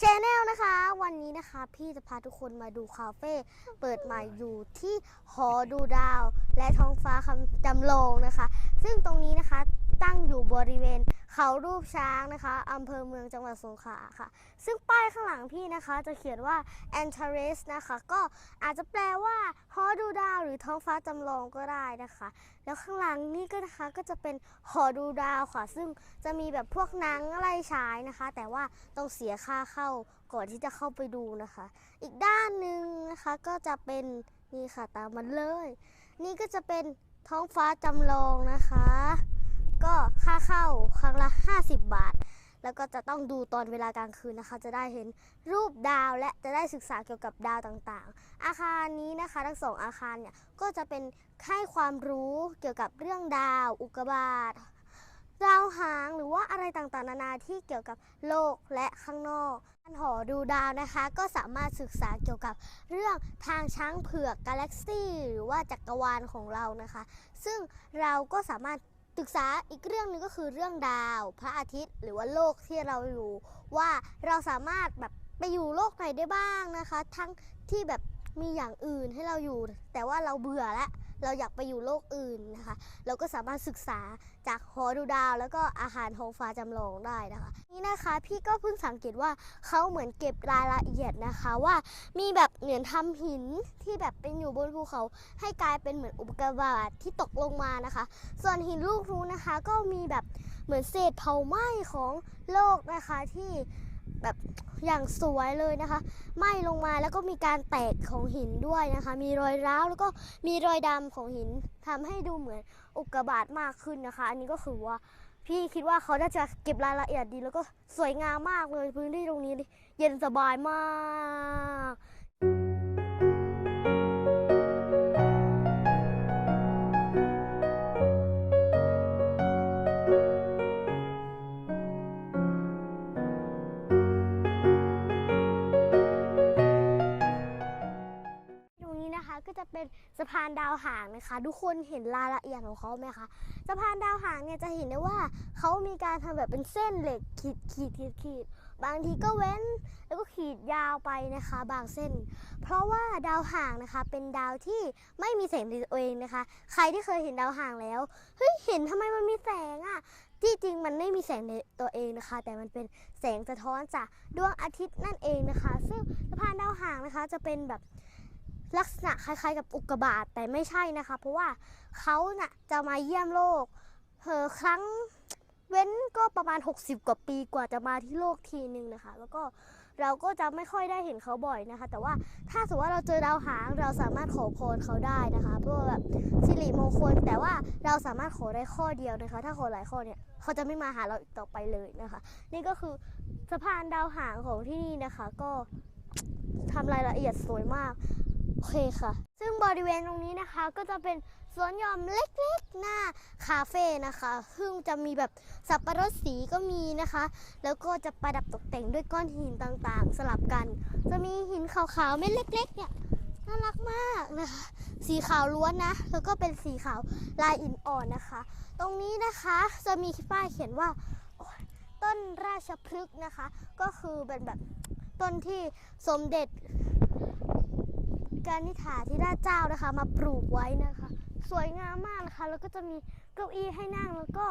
ชแนลนะคะ วันนี้นะคะพี่จะพาทุกคนมาดูคาเฟ่เปิดใหม่อยู่ที่หอดูดาว และท้องฟ้าคำจำลองนะคะ ซึ่งตรงนี้นะคะตั้งอยู่บริเวณเขารูปช้างนะคะอำเภอเมืองจังหวัดสงขลาค่ะ ซึ่งป้ายข้างหลังพี่นะคะจะเขียนว่า a n t a r e s นะคะ ก็อาจจะแปลว่าหอดูดาวหรือท้องฟ้าจำลองก็ได้นะคะ แล้วข้างหลังนี่ก็นะคะก็จะเป็นหอดูดาวค่ะ ซึ่งจะมีแบบพวกนังอะไรฉายนะคะ แต่ว่าต้องเสียค่าเข้าก่อนที่จะเข้าไปดูนะคะ อีกด้านหนึ่งนะคะก็จะเป็นนี่ค่ะตามมันเลย นี่ก็จะเป็นท้องฟ้าจำลองนะคะ ก็ค่าเข้าครั้งละ 50 บาท แล้วก็จะต้องดูตอนเวลากลางคืนนะคะ จะได้เห็นรูปดาวและจะได้ศึกษาเกี่ยวกับดาวต่างๆ อาคารนี้นะคะ ทั้งสองอาคารเนี่ยก็จะเป็นให้ความรู้เกี่ยวกับเรื่องดาว อุกกาบาตดาวหางหรือว่าอะไรต่างๆ นานาที่เกี่ยวกับโลกและข้างนอกการหอดูดาวนะคะ ก็สามารถศึกษาเกี่ยวกับเรื่องทางช้างเผือกกาแล็กซี่หรือว่าจักรวาลของเรานะคะ ซึ่งเราก็สามารถ ศึกษาอีกเรื่องหนึ่งก็คือเรื่องดาว พระอาทิตย์ หรือว่าโลกที่เราอยู่ ว่าเราสามารถแบบไปอยู่โลกไหนได้บ้างนะคะ ทั้งที่แบบมีอย่างอื่นให้เราอยู่ แต่ว่าเราเบื่อแล้ว เราอยากไปอยู่โลกอื่นนะคะ เราก็สามารถศึกษาจากหอดูดาว แล้วก็อาหารท้องฟ้าจำลองได้นะคะ นี่นะคะพี่ก็เพิ่งสังเกตว่าเขาเหมือนเก็บรายละเอียดนะคะว่ามีแบบเหมือนทำหินที่แบบเป็นอยู่บนภูเขา ให้กลายเป็นเหมือนอุกกาบาตที่ตกลงมานะคะ ส่วนหินลูกนู้นนะคะ ก็มีแบบเหมือนเศษเผาไหม้ของโลกนะคะที่ แบบอย่างสวยเลยนะคะไหม้ลงมาแล้วก็มีการแตกของหินด้วยนะคะ มีรอยร้าวแล้วก็มีรอยดำของหินทำให้ดูเหมือนอุกกาบาตมากขึ้นนะคะ อันนี้ก็คือว่าพี่คิดว่าเขาน่าจะเก็บรายละเอียดดี แล้วก็สวยงามมากเลยพื้นที่ตรงนี้เย็นสบายมาก ก็จะเป็นสะพานดาวหางนะคะ ทุกคนเห็นรายละเอียดของเขาไหมคะสะพานดาวหางเนี่ยจะเห็นได้ว่าเขามีการทำแบบเป็นเส้นเหล็กขีดขีดขีดขีดบางทีก็เว้นแล้วก็ขีดยาวไปนะคะ บางเส้น เพราะว่าดาวหางนะคะ เป็นดาวที่ไม่มีแสงในตัวเองนะคะ ใครที่เคยเห็นดาวหางแล้วเฮ้ยเห็นทำไมมันมีแสงอะที่จริงมันไม่มีแสงในตัวเองนะคะ แต่มันเป็นแสงสะท้อนจากดวงอาทิตย์นั่นเองนะคะ ซึ่งสะพานดาวหางนะคะจะเป็นแบบ ลักษณะคล้ายๆ กับอุกกาบาตแต่ไม่ใช่นะคะ เพราะว่าเขาน่ะจะมาเยี่ยมโลกเออครั้งเว้นก็ประมาณ 60 กว่าปีกว่าจะมาที่โลกทีนึงนะคะ แล้วก็เราก็จะไม่ค่อยได้เห็นเขาบ่อยนะคะ แต่ว่าถ้าสมมติว่าเราเจอดาวหางเราสามารถขอพรเขาได้นะคะเพื่อแบบสิริมงคล แต่ว่าเราสามารถขอได้ข้อเดียวนะคะ ถ้าขอหลายข้อเนี่ยเขาจะไม่มาหาเราอีกต่อไปเลยนะคะ นี่ก็คือสะพานดาวหางของที่นี่นะคะ ก็ทำรายละเอียดสวยมาก เคค่ะ ซึ่งบริเวณตรงนี้นะคะ ก็จะเป็นสวนหย่อมเล็กๆ หน้าคาเฟ่นะคะ ซึ่งจะมีแบบสับปะรดสีก็มีนะคะ แล้วก็จะประดับตกแต่งด้วยก้อนหินต่างๆ สลับกัน จะมีหินขาวๆเม็ดเล็ก ๆ เนี่ยน่ารักมากนะคะ สีขาวล้วนนะ แล้วก็เป็นสีขาวลายอินอ่อนนะคะ ตรงนี้นะคะจะมีป้ายเขียนว่าต้นราชพฤกษ์นะคะ ก็คือเป็นแบบต้นที่สมเด็จ การนิถาธิราชเจ้านะคะ มาปลูกไว้นะคะ สวยงามมากนะคะ แล้วก็จะมีเก้าอี้ให้นั่งแล้วก็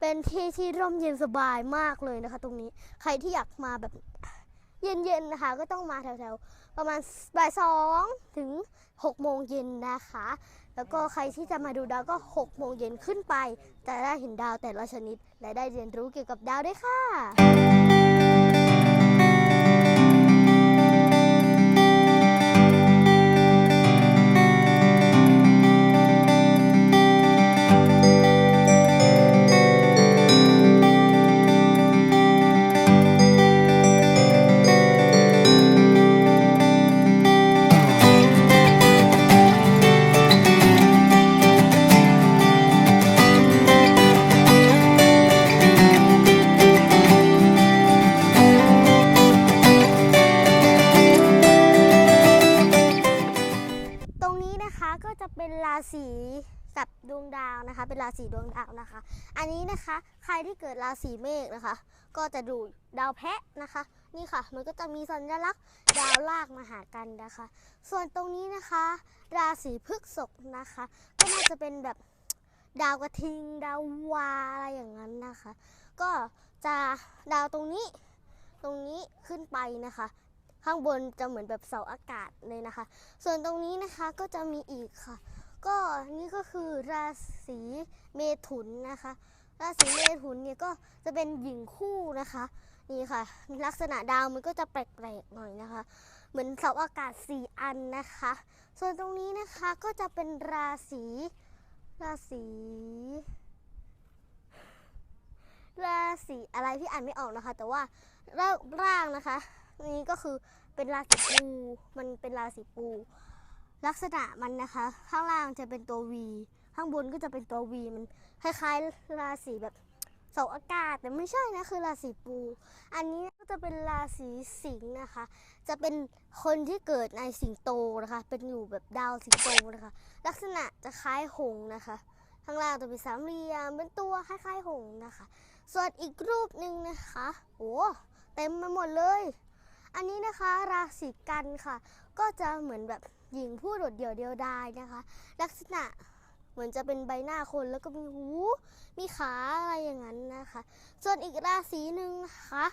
เป็นที่ที่ร่มเย็นสบายมากเลยนะคะ ตรงนี้ใครที่อยากมาแบบเย็นๆนะคะ ก็ต้องมาแถวๆประมาณบ่ายสองถึง6โมงเย็นนะคะ แล้วก็ใครที่จะมาดูดาวก็6โมงเย็นขึ้นไปจะได้เห็นดาวแต่ละชนิด และได้เรียนรู้เกี่ยวกับดาวด้วยค่ะ ศีกับดวงดาวนะคะ เป็นราศีดวงดาวนะคะ อันนี้นะคะใครที่เกิดราศีเมษนะคะ ก็จะดูดาวแพะนะคะ นี่ค่ะ มันก็จะมีสัญลักษณ์ดาวลากมาหากันนะคะ ส่วนตรงนี้นะคะ ราศีพฤษภนะคะ ก็น่าจะเป็นแบบดาวกระทิง ดาววาอะไรอย่างนั้นนะคะ ก็จะดาวตรงนี้ ตรงนี้ขึ้นไปนะคะข้างบนจะเหมือนแบบเสาอากาศเลยนะคะ ส่วนตรงนี้นะคะก็จะมีอีกค่ะ ก็นี่ก็คือราศีเมถุนนะคะ ราศีเมถุนเนี่ยก็จะเป็นหญิงคู่นะคะ นี่ค่ะ ลักษณะดาวมันก็จะแปลกๆหน่อยนะคะ เหมือนเสาอากาศ4อันนะคะ ส่วนตรงนี้นะคะก็จะเป็นราศีราศีราศีอะไรที่อ่านไม่ออกนะคะ แต่ว่าร่ร่างนะคะ นี่ก็คือเป็นราศีปูมันเป็นราศีปู ลักษณะมันนะคะ ข้างล่างจะเป็นตัว V ข้างบนก็จะเป็นตัว V มันคล้ายๆราศีแบบเสาอากาศแต่ไม่ใช่นะคือราศีปู อันนี้ก็จะเป็นราศีสิงห์นะคะ จะเป็นคนที่เกิดในสิงโตนะคะ เป็นอยู่แบบดาวสิงโตนะคะ ลักษณะจะคล้ายหงนะคะ ข้างล่างจะเป็นสามเหลี่ยมเป็นตัวคล้ายๆหงนะคะ ส่วนอีกรูปหนึ่งนะคะโอ้เต็มไปหมดเลย อันนี้นะคะราศีกันค่ะ ก็จะเหมือนแบบหญิงผู้โดดเดี่ยวเดียวดายนะคะ ลักษณะเหมือนจะเป็นใบหน้าคนแล้วก็มีหู มีขาอะไรอย่างนั้นนะคะ ส่วนอีกราศีหนึ่งนะคะ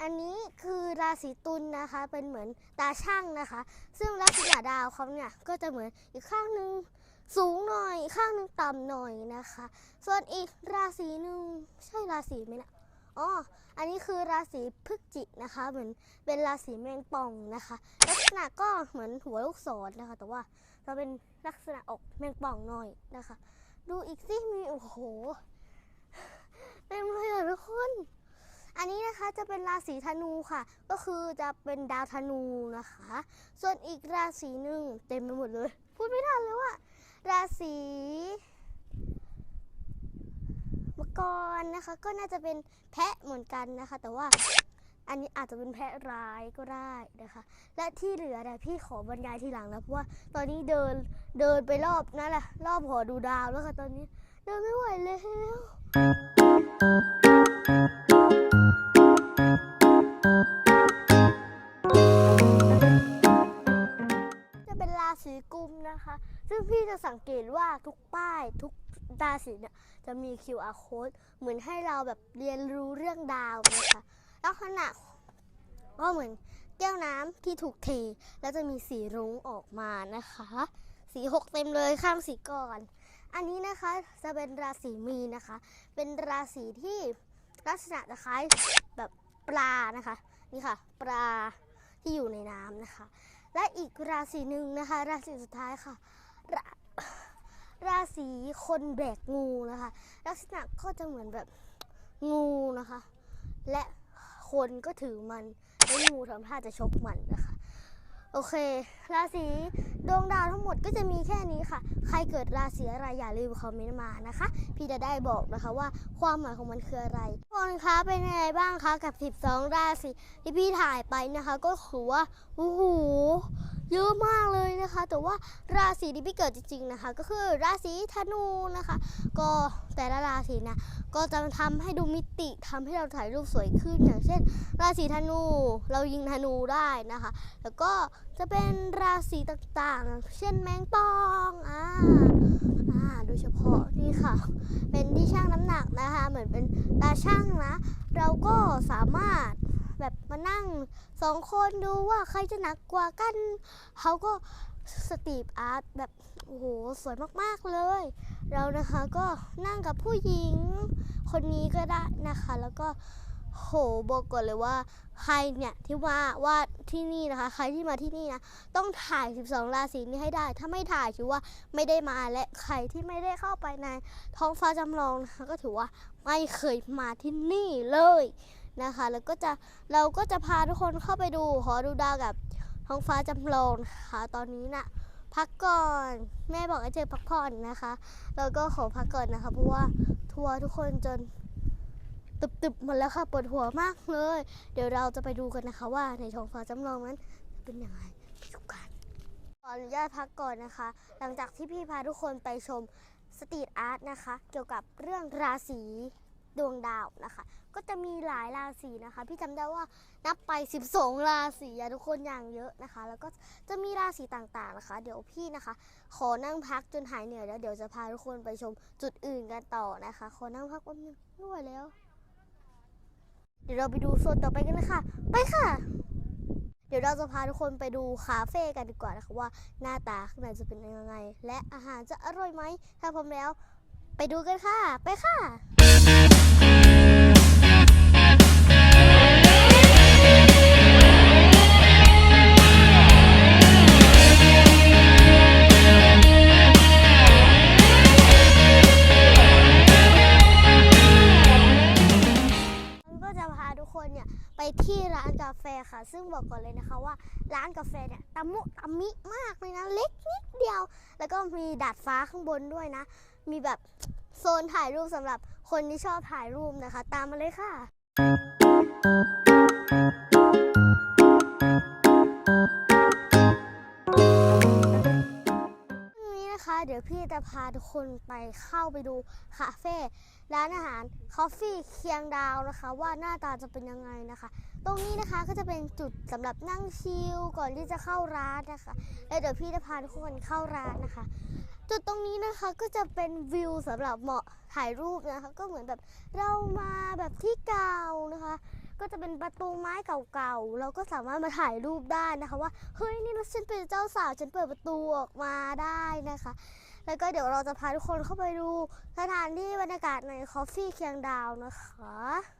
อันนี้คือราศีตุลนะคะ เป็นเหมือนตาช่างนะคะ ซึ่งลักษณะดาวเขาเนี่ยก็จะเหมือนอีกข้างหนึ่งสูงหน่อยอีกข้างหนึ่งต่ำหน่อยนะคะ ส่วนอีกราศีหนึ่งใช่ราศีไหมนะ อ๋อ อันนี้คือราศีพฤศจิกนะคะ เหมือนเป็นราศีแมงป่องนะคะ ลักษณะก็เหมือนหัวลูกศรนะคะ แต่ว่าจะเป็นลักษณะออกแมงป่องหน่อยนะคะ ดูอีกสิมีโอ้โหเต็มเลยอะทุกคน อันนี้นะคะจะเป็นราศีธนูค่ะ ก็คือจะเป็นดาวธนูนะคะ ส่วนอีกราศีหนึ่งเต็มไปหมดเลย พูดไม่ทันเลยว่า ราศี กรนะคะ ก็น่าจะเป็นแพะเหมือนกันนะคะ แต่ว่าอันนี้อาจจะเป็นแพะร้ายก็ได้นะคะ และที่เหลือเนี่ยพี่ขอบรรยายทีหลังนะเพราะว่าตอนนี้เดินเดินไปรอบนั่นแหละรอบหอดูดาวแล้วค่ะตอนนี้เดินไม่ไหวแล้ว จะเป็นราศีกุมนะคะ ซึ่งพี่จะสังเกตว่าทุกป้ายทุกราศีเนี่ยจะมี QR code เหมือนให้เราแบบเรียนรู้เรื่องดาวนะคะลักษณะก็เหมือนแก้วน้ำที่ถูกเท แล้วจะมีสีรุ้งออกมานะคะ สีหกเต็มเลยข้ามสีก่อน อันนี้นะคะจะเป็นราศีมีนนะคะ เป็นราศีที่ลักษณะจะคล้ายแบบปลานะคะ นี่ค่ะ ปลาที่อยู่ในน้ำนะคะ และอีกราศีหนึ่งนะคะ ราศีสุดท้ายค่ะราราศีคนแบกงูนะคะ ลักษณะก็จะเหมือนแบบงูนะคะ และคนก็ถือมัน แล้วงูทำท่าจะชกมันนะคะ โอเค ราศีดวงดาวทั้งหมดก็จะมีแค่นี้ค่ะ ใครเกิดราศีอะไรอย่าลืมคอมเมนต์มานะคะ พี่จะได้บอกนะคะว่าความหมายของมันคืออะไรทุกคนคะเป็นยังไงบ้างคะกับ 12 ราศีที่พี่ถ่ายไปนะคะ ก็คือว่าโอ้โห เยอะมากเลยนะคะ แต่ว่าราศีที่พี่เกิดจริง ๆนะคะ ก็คือราศีธนูนะคะ ก็แต่ละราศีนะก็จะทำให้ดูมิติทำให้เราถ่ายรูปสวยขึ้นอย่างเช่น ราศีธนูเรายิงธนูได้นะคะ แล้วก็จะเป็นราศีต่างๆ เช่นแมงปองอ่าอ่าโดยเฉพาะนี่ค่ะ เป็นที่ช่างน้ำหนักนะคะ เหมือนเป็นตาช่างนะ เราก็สามารถ แบบมานั่งสองคนดูว่าใครจะหนักกว่ากัน เขาก็สตรีทอาร์ตแบบ โอ้โห สวยมากๆเลย เรานะคะก็นั่งกับผู้หญิง คนนี้ก็ได้นะคะ แล้วก็โหบอกก่อนเลยว่า ใครเนี่ยที่ว่าว่าที่นี่นะคะ ใครที่มาที่นี่นะต้องถ่าย 12 ราศีนี้ให้ได้ ถ้าไม่ถ่ายถือว่าไม่ได้มาและใครที่ไม่ได้เข้าไปในท้องฟ้าจำลองนะคะก็ถือว่าไม่เคยมาที่นี่เลย นะคะ แล้วก็จะเราก็จะพาทุกคนเข้าไปดูหอดูดาวกับท้องฟ้าจำลองนะคะตอนนี้น่ะพักก่อนแม่บอกให้เจอพักผ่อนนะคะแล้วก็ขอพักก่อนนะคะ เพราะว่าทัวร์ทุกคนจนตึบๆหมดแล้วค่ะปวดหัวมากเลย เดี๋ยวเราจะไปดูกันนะคะว่าในท้องฟ้าจำลองนั้นเป็นยังไงไปดูกันขออนุญาตพักก่อนนะคะ หลังจากที่พี่พาทุกคนไปชมสตรีทอาร์ตนะคะ เกี่ยวกับเรื่องราศี ดวงดาวนะคะ ก็จะมีหลายราศีนะคะ พี่จำได้ว่านับไป 12 ราศีอะทุกคนอย่างเยอะนะคะ แล้วก็จะมีราศีต่างๆนะคะ เดี๋ยวพี่นะคะ ขอนั่งพักจนหายเหนื่อยแล้วเดี๋ยวจะพาทุกคนไปชมจุดอื่นกันต่อนะคะ ขอนั่งพักแป๊บนึงไม่ไหวแล้ว เดี๋ยวเราไปดูโซนต่อไปกันเลยค่ะ ไปค่ะเดี๋ยวเราจะพาทุกคนไปดูคาเฟ่กันดีกว่านะคะว่าหน้าตาข้างในจะเป็นยังไง และอาหารจะอร่อยไหมถ้าพร้อมแล้ว ไปดูกันค่ะ ไปค่ะมันก็จะพาทุกคนเนี่ยไปที่ร้านกาแฟค่ะ ซึ่งบอกก่อนเลยนะคะว่าร้านกาแฟเนี่ยตะมุตะมิมากเลยนะ เล็กนิดเดียว แล้วก็มีดาดฟ้าข้างบนด้วยนะ มีแบบโซนถ่ายรูปสำหรับคนที่ชอบถ่ายรูปนะคะ ตามมาเลยค่ะ วันนี้นะคะ เดี๋ยวพี่จะพาทุกคนไปเข้าไปดูคาเฟ่ร้านอาหารคอฟฟี่เคียงดาวนะคะ ว่าหน้าตาจะเป็นยังไงนะคะ ตรงนี้นะคะก็จะเป็นจุดสำหรับนั่งชิลก่อนที่จะเข้าร้านนะคะแล้วเดี๋ยวพี่จะพาทุกคนเข้าร้านนะคะ จุดตรงนี้นะคะก็จะเป็นวิวสำหรับเหมาะถ่ายรูปนะคะ ก็เหมือนแบบเรามาแบบที่เก่านะคะ ก็จะเป็นประตูไม้เก่าๆเราก็สามารถมาถ่ายรูปได้นะคะว่าเฮ้ยนี่รถฉันเป็นเจ้าสาวฉันเปิดประตูออกมาได้นะคะ แล้วก็เดี๋ยวเราจะพาทุกคนเข้าไปดูสถานที่บรรยากาศในคอฟฟี่เคียงดาวนะคะ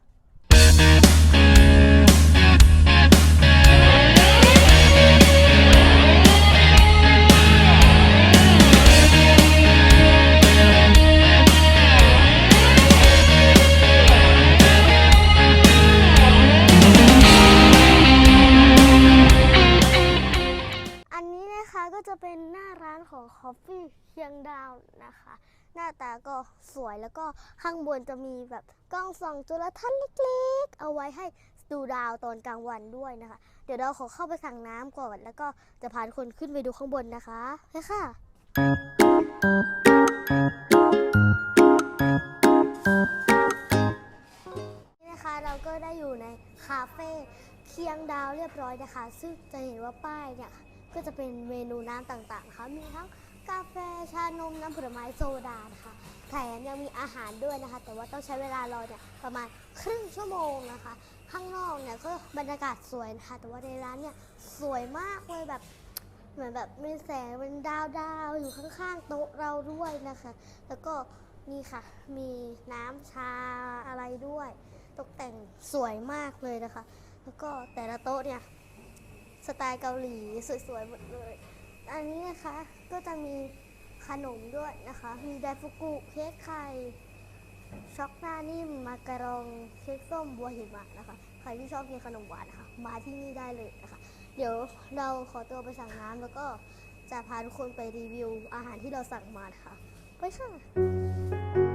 ก็จะเป็นหน้าร้านของ Coffee เคียงดาวนะคะ หน้าตาก็สวยแล้วก็ข้างบนจะมีแบบกล้องส่องจุลทรรศน์เล็กๆ เอาไว้ให้ดูดาวตอนกลางวันด้วยนะคะ เดี๋ยวเราขอเข้าไปสั่งน้ำก่อนแล้วก็จะพาทุกคนขึ้นไปดูข้างบนนะคะไปค่ะ นี่นะคะเราก็ได้อยู่ในคาเฟ่เคียงดาวเรียบร้อยนะคะ ซึ่งจะเห็นว่าป้ายเนี่ย ก็จะเป็นเมนูน้ำต่างๆนะคะมีทั้งกาแฟชานมน้ำผลไม้โซดานะคะแถมยังมีอาหารด้วยนะคะ แต่ว่าต้องใช้เวลารอเนี่ยประมาณครึ่งชั่วโมงนะคะ ข้างนอกเนี่ยก็บรรยากาศสวยนะคะ แต่ว่าในร้านเนี่ยสวยมากเลยแบบเหมือนแบบมีแสงเป็นดาวดาวๆอยู่ข้างๆโต๊ะเราด้วยนะคะ แล้วก็นี่ค่ะ มีน้ำชาอะไรด้วย ตกแต่งสวยมากเลยนะคะ แล้วก็แต่ละโต๊ะเนี่ย สไตล์เกาหลีสวยๆหมดเลย อันนี้นะคะก็จะมีขนมด้วยนะคะ มีไดฟุกุเค้กไข่ ช็อกหน้านิ่มมาการองเค้กส้มบัวหิมะนะคะ ใครที่ชอบกินขนมหวานนะคะ มาที่นี่ได้เลยนะคะ เดี๋ยวเราขอตัวไปสั่งน้ำแล้วก็จะพาทุกคนไปรีวิวอาหารที่เราสั่งมานะคะ ไปค่ะ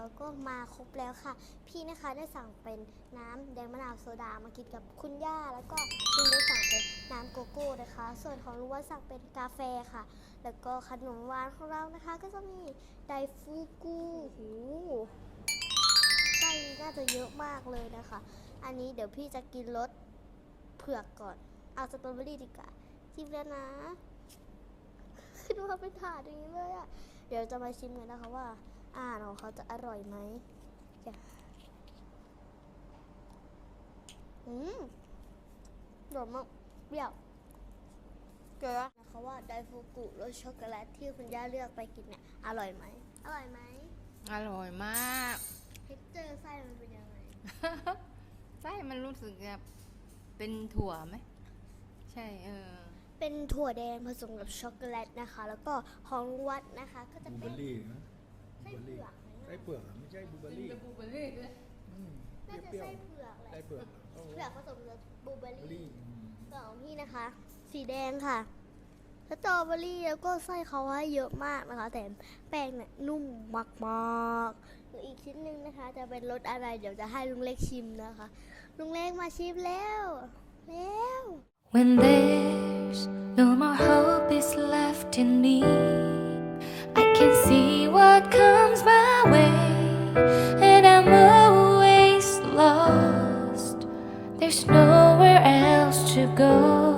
อาหารของเราก็มาครบแล้วค่ะ พี่นะคะได้สั่งเป็นน้ำแดงมะนาวโซดามากินกับคุณย่า แล้วก็คุณได้สั่งเป็นน้ำโกโก้นะคะ ส่วนของลุงว่าสั่งเป็นกาแฟค่ะ แล้วก็ขนมหวานของเรานะคะ ก็จะมีไดฟูกุหูไส้น่าจะเยอะมากเลยนะคะ อันนี้เดี๋ยวพี่จะกินรสเผือกก่อน เอาสตรอเบอรี่ดีกว่าชิมแล้วนะคือดูเขาเป็นถาดอย่างนี้เลยอะเดี๋ยวจะมาชิมกันนะคะว่า อาหารของเขาจะอร่อยไหมอย่าอืมโดดมากเปรี้ยวเกลือนะคะว่าไดฟูกุรสช็อกโกแลตที่คุณย่าเลือกไปกินเนี่ยอร่อยไหม อร่อยไหมอร่อยมากเท็กเจอร์ไส้มันเป็นยังไง ไส้มันรู้สึกแบบเป็นถั่วไหม ใช่เออ เป็นถั่วแดงผสมกับช็อกโกแลตนะคะ แล้วก็ของวัดนะคะ ก็จะบลูเป็เบอนร์รี่นะ ไส้เผือกไหมไส้เปลือกอะไม่ใช่บลูเบอร์รี่เป็นบูเบอรี่ด้วยอืมน่าจะเปรี้ยวไส้เผือกแหๆละไส้เปลือกโอ้เผือกผสมกับบลูเบอร์บลูเบอร์รี่รี่อืมส่วนของพี่นะคะ สีแดงค่ะสตรอเบอรี่แล้วก็ไส้เขาให้เยอะมากนะคะ แต่แป้งเนี่ยนุ่มมากๆหรืออีกชิ้นหนึ่งนะคะ จะเป็นรสอะไรเดี๋ยวจะให้ลุงเล็กชิมนะคะ ลุงเล็กมาชิมแล้วแล้ว When there's no more hope is left in me, I can see comes my way, and I'm always lost. There's nowhere else to go.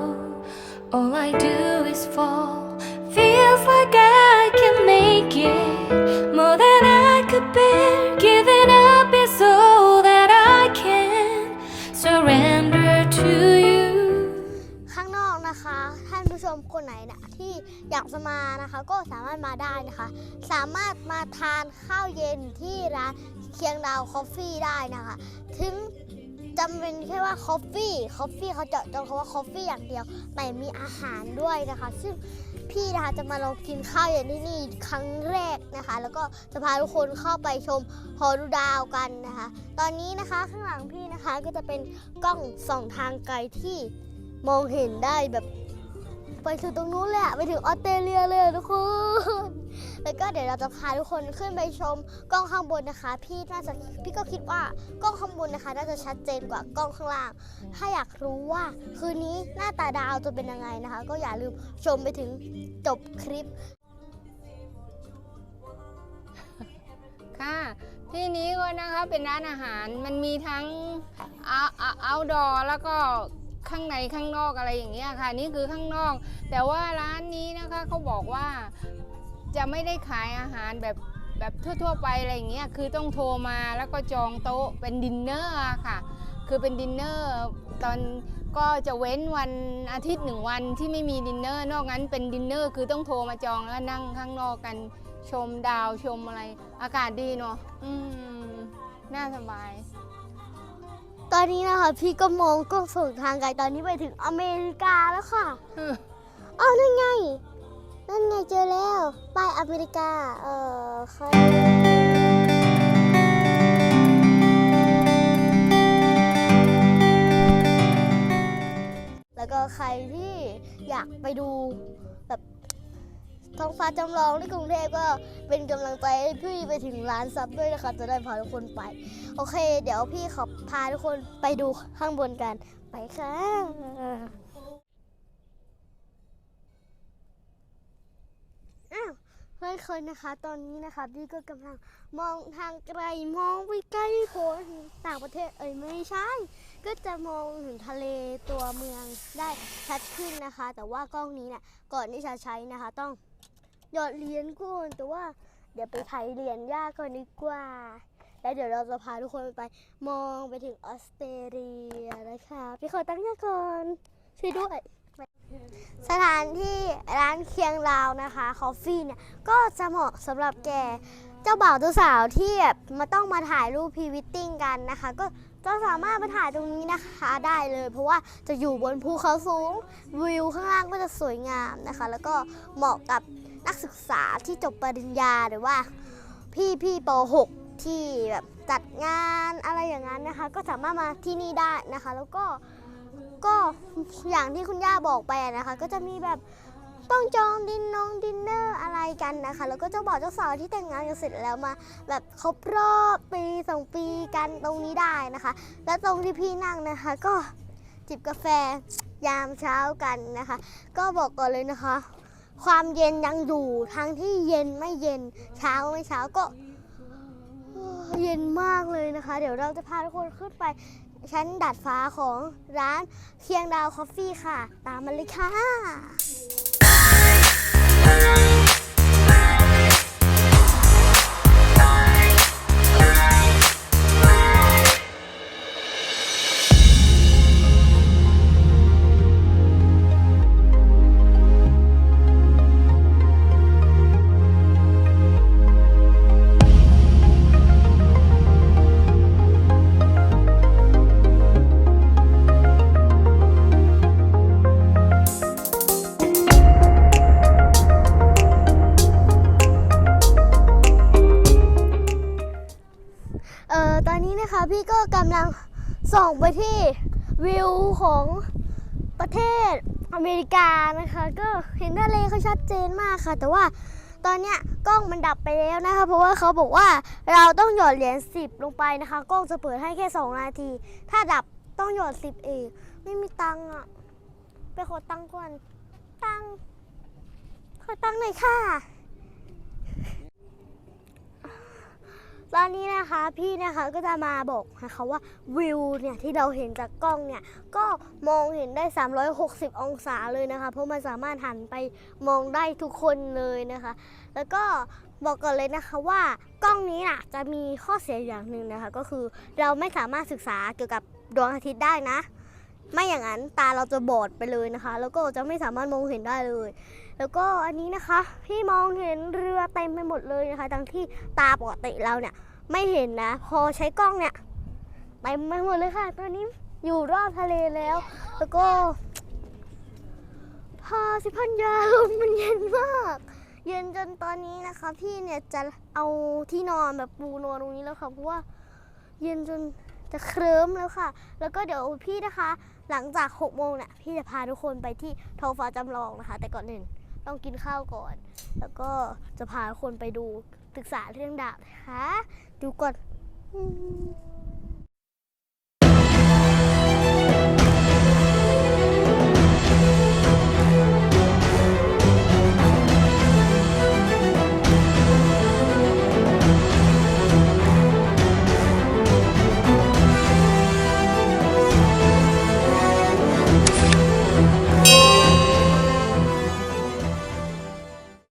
ก็สามารถมาได้นะคะ สามารถมาทานข้าวเย็นที่ร้านเคียงดาวคอฟฟี่ได้นะคะ ถึงจำเป็นแค่ว่าคอฟฟี่คอฟฟี่เขาเจาะจงคำว่าคอฟฟี่อย่างเดียวแต่มีอาหารด้วยนะคะ ซึ่งพี่นะคะจะมาลองกินข้าวเย็นที่นี่ครั้งแรกนะคะ แล้วก็จะพาทุกคนเข้าไปชมหอดูดาวกันนะคะ ตอนนี้นะคะข้างหลังพี่นะคะก็จะเป็นกล้องส่องทางไกลที่มองเห็นได้แบบ ไปถึงตรงนู้นเละไปถึงออสเตรเลียเลยทุกคน แล้วก็เดี๋ยวเราจะพาทุกคนขึ้นไปชมกล้องข้างบนนะคะ พี่น่าจะพี่ก็คิดว่ากล้องข้างบนนะคะ น่าจะชัดเจนกว่ากล้องข้างล่าง ถ้าอยากรู้ว่าคืนนี้หน้าตาดาวจะเป็นยังไงนะคะ ก็อย่าลืมชมไปถึงจบคลิปค่ะที่นี้ก็นะคะเป็นร้านอาหารมันมีทั้งเอาเอาเอาดอแล้วก็ ข้างในข้างนอกอะไรอย่างเงี้ยค่ะ นี่คือข้างนอก แต่ว่าร้านนี้นะคะเขาบอกว่าจะไม่ได้ขายอาหารแบบแบบทั่วๆไปอะไรอย่างเงี้ยคือต้องโทรมาแล้วก็จองโต๊ะเป็นดินเนอร์ค่ะ คือเป็นดินเนอร์ตอนก็จะเว้นวันอาทิตย์หนึ่งวันที่ไม่มีดินเนอร์นอกนั้นเป็นดินเนอร์คือต้องโทรมาจองแล้วนั่งข้างนอกกันชมดาวชมอะไร อากาศดีเนาะอืมน่าสบาย ตอนนี้นะคะ พี่ก็มองกล้องส่องทางไกลตอนนี้ไปถึงอเมริกาแล้วค่ะอ้าวนั่นไง นั่นไงเจอแล้วป้ายอเมริกา เออใครแล้วก็ใครที่อยากไปดูแบบ ท้องฟ้าจำลองที่กรุงเทพก็เป็นกำลังใจให้พี่ไปถึงร้านซับด้วยนะคะจะได้พาทุกคนไป โอเค เดี๋ยวพี่ขอพาทุกคนไปดูข้างบนกันไปค่ะอ้าวเฮ้ยคนนะคะ ตอนนี้นะคะพี่ก็กำลังมองทางไกลมองไปไกลโพ้นต่างประเทศเอ้ยไม่ใช่ ก็จะมองถึงทะเลตัวเมืองได้ชัดขึ้นนะคะ แต่ว่ากล้องนี้เนี่ยก่อนที่จะใช้นะคะต้อง หยอดเหรียญก่อนแต่ว่าเดี๋ยวไปไทยเหรียญยากก่อนดีกว่า แล้วเดี๋ยวเราจะพาทุกคนไปมองไปถึงออสเตรเลียนะคะพี่ขอตั้งหน้าก่อนช่วยด้วย สถานที่ร้านเคียงราวนะคะคอฟฟี่เนี่ยก็จะเหมาะสำหรับแก่เจ้าบ่าวเจ้าสาวที่แบบมาต้องมาถ่ายรูปพรีวิตติ้งกันนะคะ ก็จะสามารถมาถ่ายตรงนี้นะคะได้เลย เพราะว่าจะอยู่บนภูเขาสูงวิวข้างล่างก็จะสวยงามนะคะ แล้วก็เหมาะกับ นักศึกษาที่จบปริญญาหรือว่า พี่พี่ป .6 ที่แบบจัดงานอะไรอย่างนั้นนะคะ ก็สามารถมาที่นี่ได้นะคะ แล้วก็ก็อย่างที่คุณย่าบอกไปนะคะ ก็จะมีแบบต้องจองดินนองดินเนอร์อะไรกันนะคะ แล้วก็เจ้าบ่าวเจ้าสาวที่แต่งงานกันเสร็จแล้วมา แบบครบรอบปีสองปีกันตรงนี้ได้นะคะ และตรงที่พี่นั่งนะคะ ก็จิบกาแฟยามเช้ากันนะคะ ก็บอกก่อนเลยนะคะ ความเย็นยังอยู่ทั้งที่เย็นไม่เย็นเช้าไม่เช้าก็เย็นมากเลยนะคะ เดี๋ยวเราจะพาทุกคนขึ้นไป ชั้นดัดฟ้าของร้านเคียงดาวคอฟฟี่ค่ะ ตามมาเลยค่ะ ของประเทศอเมริกานะคะ ก็เห็นทะเลเขาชัดเจนมากค่ะ แต่ว่าตอนเนี้ยกล้องมันดับไปแล้วนะคะ เพราะว่าเขาบอกว่าเราต้องหยอดเหรียญ10 ลงไปนะคะ กล้องจะเปิดให้แค่ 2 นาที ถ้าดับต้องหยอด 10 เองไม่มีตังค์อะไปขอตังค์ก่อนตังค์ขอตังค์หน่อยค่ะ ตอนนี้นะคะพี่นะคะก็จะมาบอกนะคะว่าวิวเนี่ยที่เราเห็นจากกล้องเนี่ยก็มองเห็นได้ 360 องศาเลยนะคะ เพราะมันสามารถหันไปมองได้ทุกคนเลยนะคะ แล้วก็บอกก่อนเลยนะคะว่ากล้องนี้น่ะจะมีข้อเสียอย่างหนึ่งนะคะ ก็คือเราไม่สามารถศึกษาเกี่ยวกับดวงอาทิตย์ได้นะ ไม่อย่างนั้นตาเราจะบอดไปเลยนะคะ แล้วก็จะไม่สามารถมองเห็นได้เลย แล้วก็อันนี้นะคะพี่มองเห็นเรือเต็มไปหมดเลยนะคะทั้งที่ตาปกติเราเนี่ยไม่เห็นนะ พอใช้กล้องเนี่ยเต็มไปหมดเลยค่ะ ตอนนี้อยู่รอบทะเลแล้ว แล้วก็พาสิพันยาลมมันเย็นมาก เย็นจนตอนนี้นะคะ พี่เนี่ยจะเอาที่นอนแบบปูนอนตรงนี้แล้วค่ะเพราะว่าเย็นจนจะเคลิ้มแล้วค่ะ แล้วก็เดี๋ยวพี่นะคะ หลังจาก6โมงเนี่ยพี่จะพาทุกคนไปที่ท้องฟ้าจำลองนะคะ แต่ก่อนอื่น ต้องกินข้าวก่อน แล้วก็จะพาคนไปดูศึกษาเรื่องดาบนะคะดูก่อน